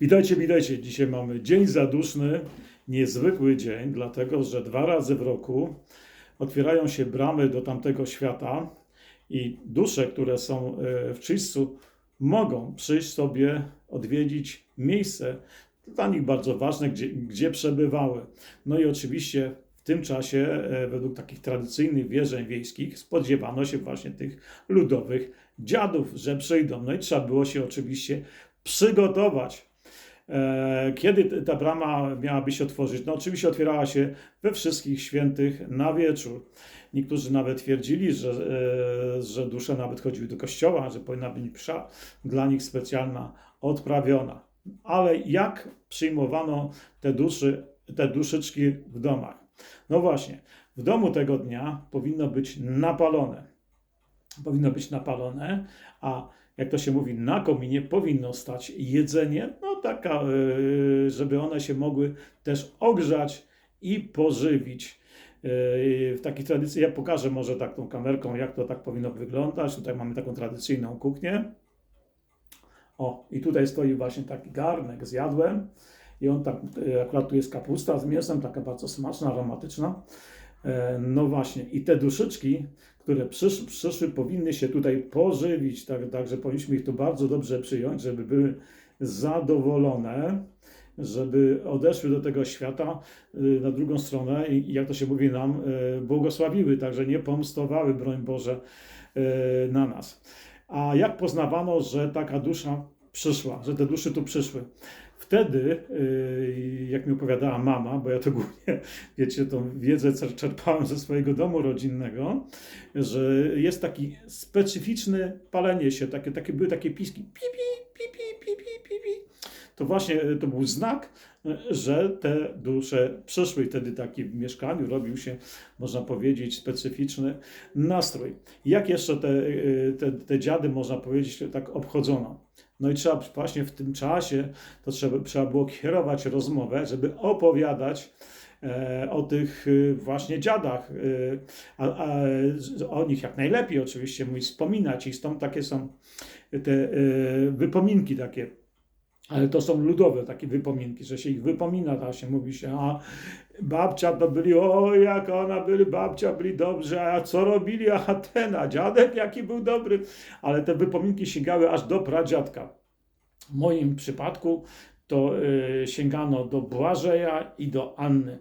Witajcie, witajcie. Dzisiaj mamy dzień zaduszny, niezwykły dzień, dlatego że dwa razy w roku otwierają się bramy do tamtego świata i dusze, które są e, w czyśćcu, mogą przyjść sobie odwiedzić miejsce dla nich bardzo ważne, gdzie, gdzie przebywały. No i oczywiście w tym czasie, e, według takich tradycyjnych wierzeń wiejskich, spodziewano się właśnie tych ludowych dziadów, że przyjdą. No i trzeba było się oczywiście przygotować. E, Kiedy ta brama miałaby się otworzyć? No oczywiście otwierała się we wszystkich świętych na wieczór. Niektórzy nawet twierdzili, że, e, że dusze nawet chodziły do kościoła, że powinna być msza dla nich specjalna odprawiona. Ale jak przyjmowano te duszy, te duszyczki w domach? No właśnie, w domu tego dnia powinno być napalone. Powinno być napalone, a jak to się mówi, na kominie powinno stać jedzenie, no taka, y, żeby one się mogły też ogrzać i pożywić. Y, W takiej tradycji, ja pokażę może tak tą kamerką, jak to tak powinno wyglądać. Tutaj mamy taką tradycyjną kuchnię. O, i tutaj stoi właśnie taki garnek z jadłem. I on tak, y, akurat tu jest kapusta z mięsem, taka bardzo smaczna, aromatyczna. E, No właśnie, i te duszyczki, które przysz, przyszły, powinny się tutaj pożywić, tak, także powinniśmy ich tu bardzo dobrze przyjąć, żeby były zadowolone, żeby odeszły do tego świata y, na drugą stronę i jak to się mówi nam, y, błogosławiły, także nie pomstowały, broń Boże, y, na nas. A jak poznawano, że taka dusza przyszła, że te dusze tu przyszły? Wtedy, jak mi opowiadała mama, bo ja to głównie, wiecie, tą wiedzę czerpałem ze swojego domu rodzinnego, że jest taki specyficzny palenie się, takie, takie były takie piski, pi, pi, pi, to właśnie y, to był znak, y, że te dusze przyszły i wtedy taki w mieszkaniu robił się, można powiedzieć, specyficzny nastrój. Jak jeszcze te, y, te, te dziady, można powiedzieć, tak obchodzono? No i trzeba właśnie w tym czasie, to trzeba, trzeba było kierować rozmowę, żeby opowiadać e, o tych właśnie dziadach, a, a, o nich jak najlepiej oczywiście mówić, wspominać i stąd takie są te wypominki takie. Ale to są ludowe takie wypominki, że się ich wypomina, tak się mówi się, a babcia to byli, o jak ona byli, babcia byli dobrze, a co robili, a ten, a dziadek jaki był dobry. Ale te wypominki sięgały aż do pradziadka. W moim przypadku to y, sięgano do Błażeja i do Anny.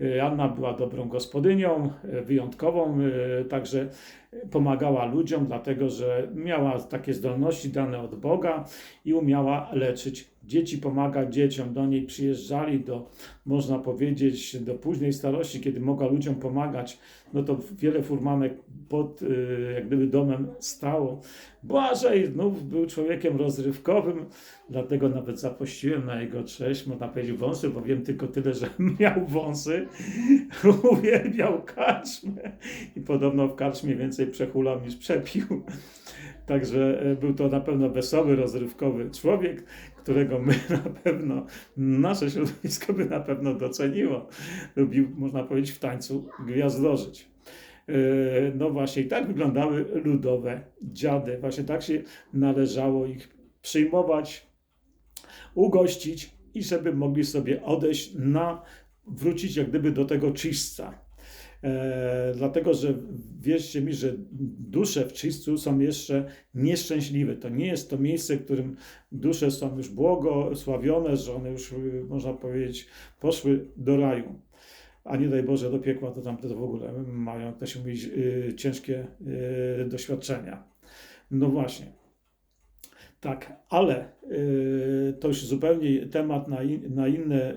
Y, Anna była dobrą gospodynią, y, wyjątkową, y, także pomagała ludziom, dlatego że miała takie zdolności dane od Boga i umiała leczyć dzieci, pomagać dzieciom. Do niej przyjeżdżali do, można powiedzieć, do późnej starości, kiedy mogła ludziom pomagać. No to wiele furmanek pod y, jak gdyby domem stało. Błażej znów był człowiekiem rozrywkowym, dlatego nawet zapościłem na jego cześć, można powiedzieć wąsy, bo wiem tylko tyle, że miał wąsy, uwielbiał karczmę i podobno w karczmie więcej przechulał niż przepił. Także e, był to na pewno wesoły, rozrywkowy człowiek, którego my na pewno, nasze środowisko by na pewno doceniło. Lubił, można powiedzieć, w tańcu gwiazdożyć. E, No właśnie, i tak wyglądały ludowe dziady. Właśnie tak się należało ich przyjmować, ugościć i żeby mogli sobie odejść na, wrócić jak gdyby do tego czyśćca. E, dlatego, że wierzcie mi, że dusze w czyśćcu są jeszcze nieszczęśliwe. To nie jest to miejsce, w którym dusze są już błogosławione, że one już, y, można powiedzieć, poszły do raju. A nie daj Boże do piekła, to tam to w ogóle mają, to się mówi, y, ciężkie y, doświadczenia. No właśnie. Tak, ale y, to już zupełnie temat na, in, na inne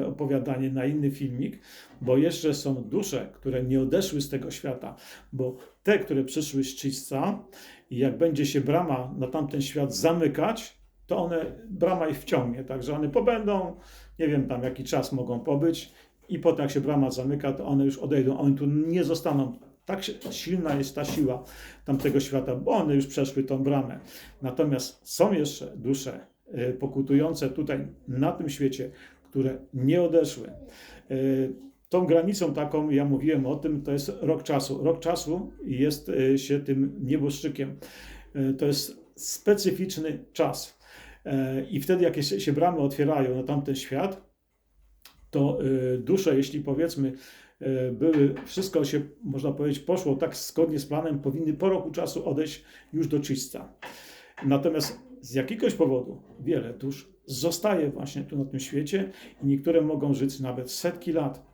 y, opowiadanie, na inny filmik, bo jeszcze są dusze, które nie odeszły z tego świata, bo te, które przyszły z czyśćca, i jak będzie się brama na tamten świat zamykać, to one, brama ich wciągnie, także one pobędą, nie wiem tam jaki czas mogą pobyć i potem jak się brama zamyka, to one już odejdą, one tu nie zostaną. Tak silna jest ta siła tamtego świata, bo one już przeszły tą bramę. Natomiast są jeszcze dusze e, pokutujące tutaj na tym świecie, które nie odeszły. E, Tą granicą taką, ja mówiłem o tym, to jest rok czasu. Rok czasu jest e, się tym nieboszczykiem. To jest specyficzny czas. I wtedy, jak się bramy otwierają na tamten świat, to dusze, jeśli powiedzmy, były, wszystko się, można powiedzieć, poszło tak zgodnie z planem, powinny po roku czasu odejść już do czyśca. Natomiast z jakiegoś powodu wiele dusz zostaje właśnie tu na tym świecie i niektóre mogą żyć nawet setki lat.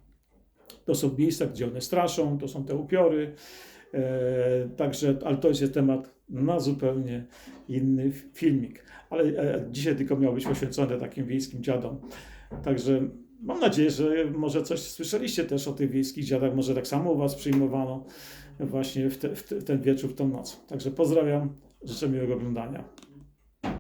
To są miejsca, gdzie one straszą, to są te upiory. E, także, ale to jest temat na zupełnie inny filmik. Ale e, dzisiaj tylko miał być poświęcony takim wiejskim dziadom. Także mam nadzieję, że może coś słyszeliście też o tych wiejskich dziadach. Może tak samo u Was przyjmowano właśnie w, te, w, te, w ten wieczór, w tą noc. Także pozdrawiam, życzę miłego oglądania.